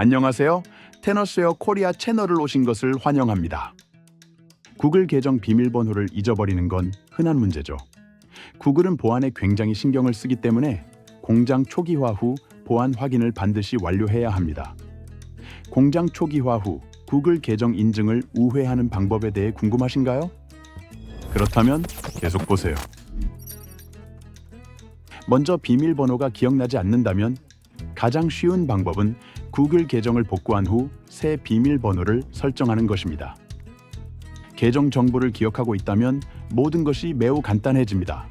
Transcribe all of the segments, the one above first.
안녕하세요. 테너스웨어 코리아 채널을 오신 것을 환영합니다. 구글 계정 비밀번호를 잊어버리는 건 흔한 문제죠. 구글은 보안에 굉장히 신경을 쓰기 때문에 공장 초기화 후 보안 확인을 반드시 완료해야 합니다. 공장 초기화 후 구글 계정 인증을 우회하는 방법에 대해 궁금하신가요? 그렇다면 계속 보세요. 먼저 비밀번호가 기억나지 않는다면 가장 쉬운 방법은 구글 계정을 복구한 후 새 비밀번호를 설정하는 것입니다. 계정 정보를 기억하고 있다면 모든 것이 매우 간단해집니다.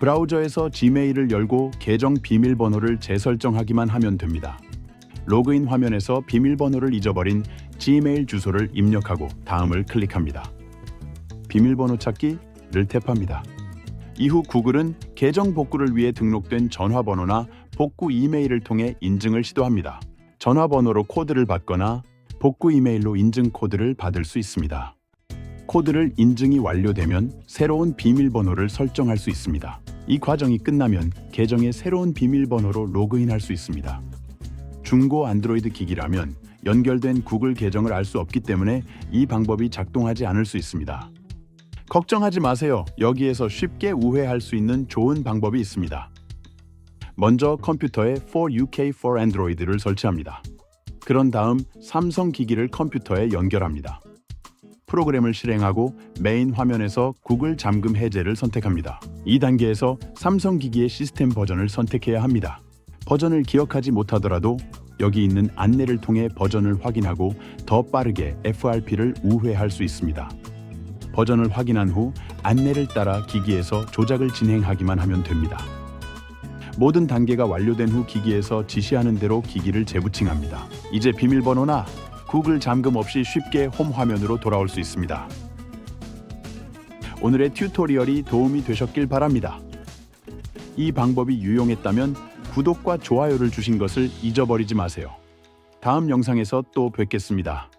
브라우저에서 지메일을 열고 계정 비밀번호를 재설정하기만 하면 됩니다. 로그인 화면에서 비밀번호를 잊어버린 지메일 주소를 입력하고 다음을 클릭합니다. 비밀번호 찾기를 탭합니다. 이후 구글은 계정 복구를 위해 등록된 전화번호나 복구 이메일을 통해 인증을 시도합니다. 전화번호로 코드를 받거나 복구 이메일로 인증 코드를 받을 수 있습니다. 코드를 인증이 완료되면 새로운 비밀번호를 설정할 수 있습니다. 이 과정이 끝나면 계정에 새로운 비밀번호로 로그인할 수 있습니다. 중고 안드로이드 기기라면 연결된 구글 계정을 알 수 없기 때문에 이 방법이 작동하지 않을 수 있습니다. 걱정하지 마세요. 여기에서 쉽게 우회할 수 있는 좋은 방법이 있습니다. 먼저 컴퓨터에 For UK for Android를 설치합니다. 그런 다음 삼성 기기를 컴퓨터에 연결합니다. 프로그램을 실행하고 메인 화면에서 구글 잠금 해제를 선택합니다. 이 단계에서 삼성 기기의 시스템 버전을 선택해야 합니다. 버전을 기억하지 못하더라도 여기 있는 안내를 통해 버전을 확인하고 더 빠르게 FRP를 우회할 수 있습니다. 버전을 확인한 후 안내를 따라 기기에서 조작을 진행하기만 하면 됩니다. 모든 단계가 완료된 후 기기에서 지시하는 대로 기기를 재부팅합니다. 이제 비밀번호나 구글 잠금 없이 쉽게 홈 화면으로 돌아올 수 있습니다. 오늘의 튜토리얼이 도움이 되셨길 바랍니다. 이 방법이 유용했다면 구독과 좋아요를 주신 것을 잊어버리지 마세요. 다음 영상에서 또 뵙겠습니다.